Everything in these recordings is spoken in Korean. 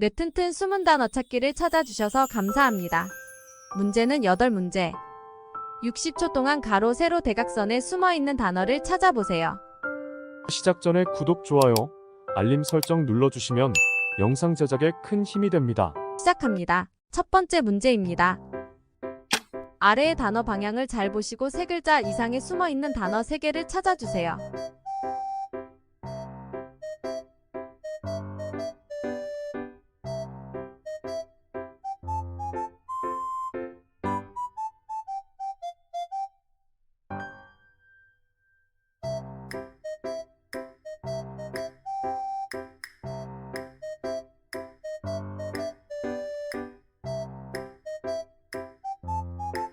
뇌튼튼 숨은 단어 찾기를 찾아주셔서 감사합니다. 문제는 8문제. 60초 동안 가로 세로 대각선에 숨어 있는 단어를 찾아보세요. 시작 전에 구독, 좋아요, 알림 설정 눌러주시면 영상 제작에 큰 힘이 됩니다. 시작합니다. 첫 번째 문제입니다. 아래의 단어 방향을 잘 보시고 세 글자 이상에 숨어 있는 단어 세 개를 찾아주세요.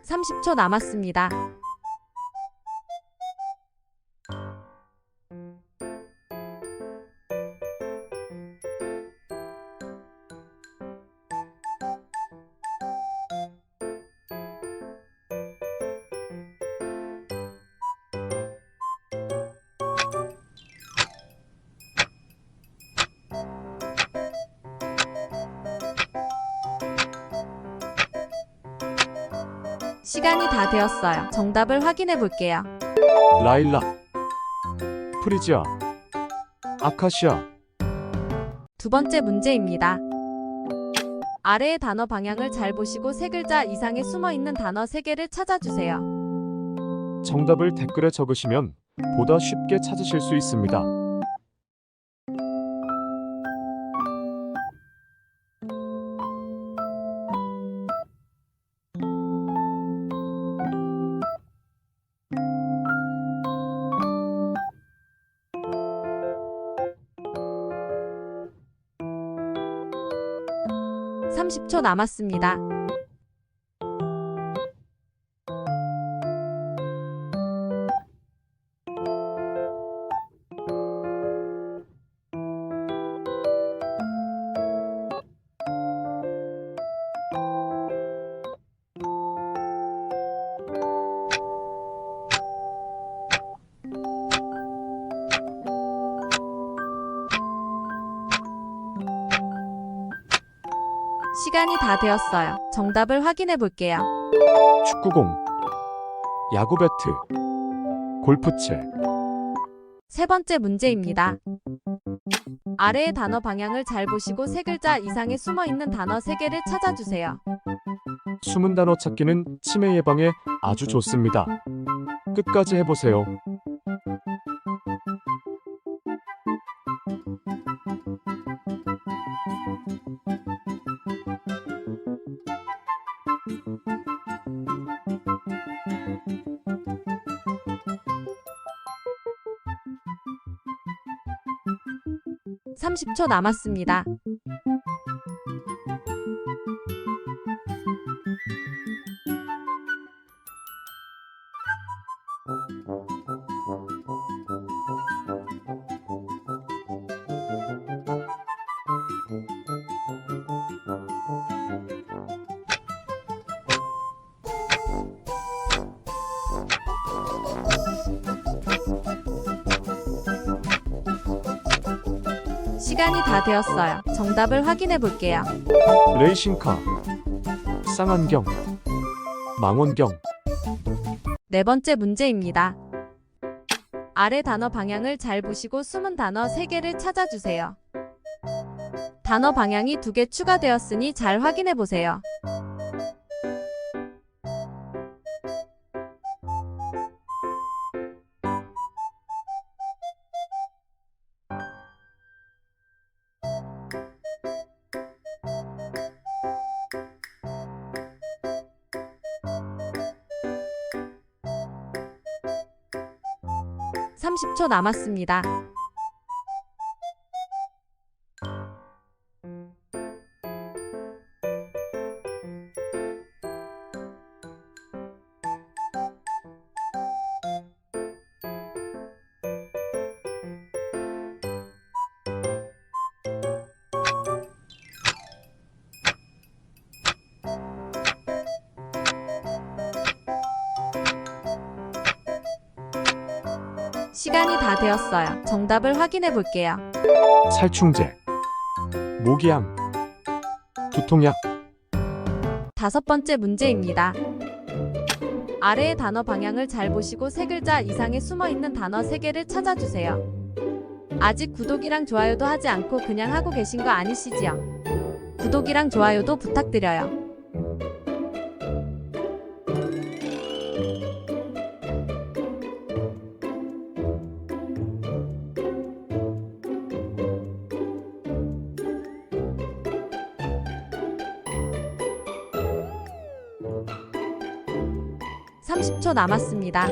삼십 초 남았습니다. 시간이 다 되었어요. 정답을 확인해 볼게요. 라일락, 프리지아, 아카시아, 두 번째 문제입니다. 아래의 단어 방향을 잘 보시고 세 글자 이상에 숨어 있는 단어 세 개를 찾아주세요. 정답을 댓글에 적으시면 보다 쉽게 찾으실 수 있습니다. 삼십 초 남았습니다. 시간이 다 되었어요. 정답을 확인해 볼게요. 축구공, 야구 배트, 골프채, 세 번째 문제입니다. 아래의 단어 방향을 잘 보시고 세 글자 이상에 숨어 있는 단어 세 개를 찾아주세요. 숨은 단어 찾기는 치매 예방에 아주 좋습니다. 끝까지 해보세요. 삼십 초 남았습니다. 시간이 다 되었어요. 정답을 확인해 볼게요. 레이싱카, 쌍안경, 망원경, 네 번째 문제입니다. 아래 단어 방향을 잘 보시고 숨은 단어 세 개를 찾아주세요. 단어 방향이 두개 추가되었으니 잘 확인해 보세요. 삼십 초 남았습니다. 시간이 다 되었어요. 정답을 확인해 볼게요. 살충제, 모기향, 두통약, 다섯 번째 문제입니다. 아래의 단어 방향을 잘 보시고 세 글자 이상에 숨어 있는 단어 세 개를 찾아주세요. 아직 구독이랑 좋아요도 하지 않고 그냥 하고 계신 거 아니시지요? 구독이랑 좋아요도 부탁드려요. 삼십 초 남았습니다.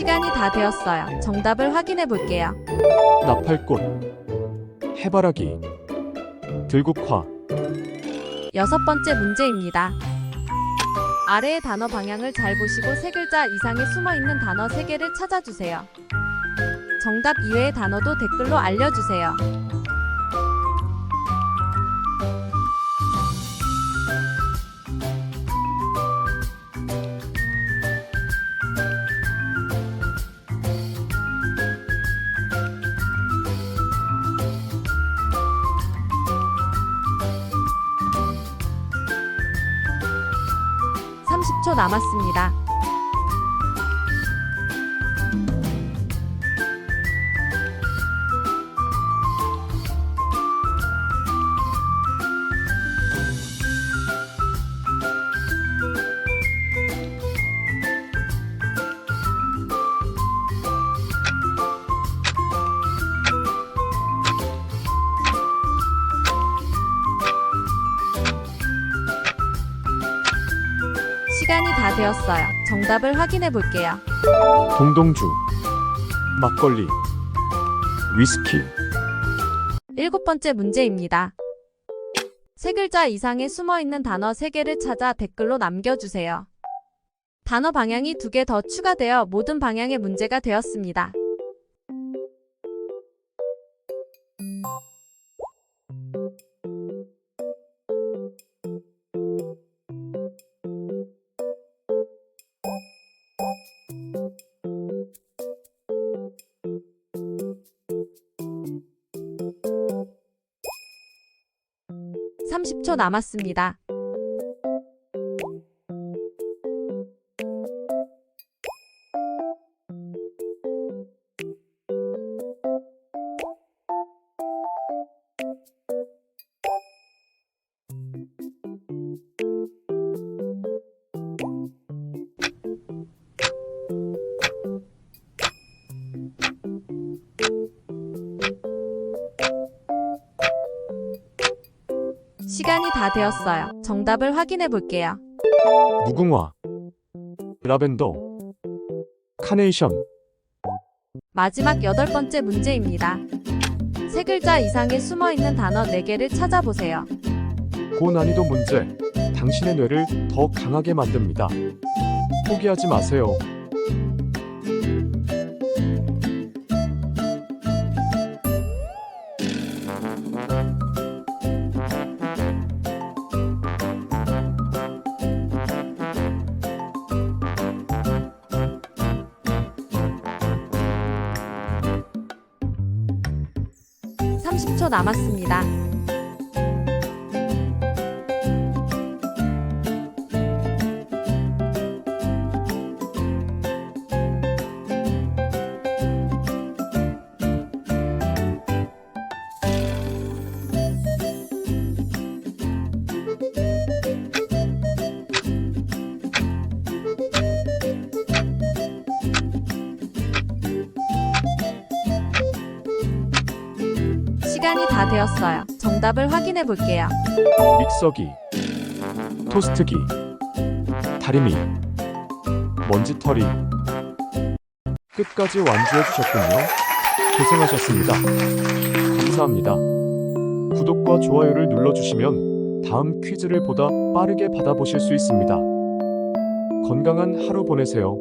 시간이 다 되었어요. 정답을 확인해 볼게요. 나팔꽃, 해바라기, 들국화, 여섯 번째 문제입니다. 아래의 단어 방향을 잘 보시고 세 글자 이상에 숨어 있는 단어 세 개를 찾아주세요. 정답 이외의 단어도 댓글로 알려주세요. 삼십 초 남았습니다. 시간이 다 되었어요. 정답을 확인해 볼게요. 동동주, 막걸리, 위스키, 일곱 번째 문제입니다. 세 글자 이상에 숨어 있는 단어 세 개를 찾아 댓글로 남겨주세요. 단어 방향이 두 개 더 추가되어 모든 방향의 문제가 되었습니다. 삼십 초 남았습니다. 다 되었어요. 정답을 확인해 볼게요. 무궁화, 라벤더, 카네이션, 마지막 여덟 번째 문제입니다. 세 글자 이상에 숨어 있는 단어 네 개를 찾아보세요. 고난이도 문제, 당신의 뇌를 더 강하게 만듭니다. 포기하지 마세요. 남았습니다. 되었어요. 정답을 확인해 볼게요. 믹서기, 토스트기, 다리미, 먼지털이. 끝까지 완주해 주셨군요. 고생하셨습니다. 감사합니다. 구독과 좋아요를 눌러주시면 다음 퀴즈를 보다 빠르게 받아보실 수 있습니다. 건강한 하루 보내세요.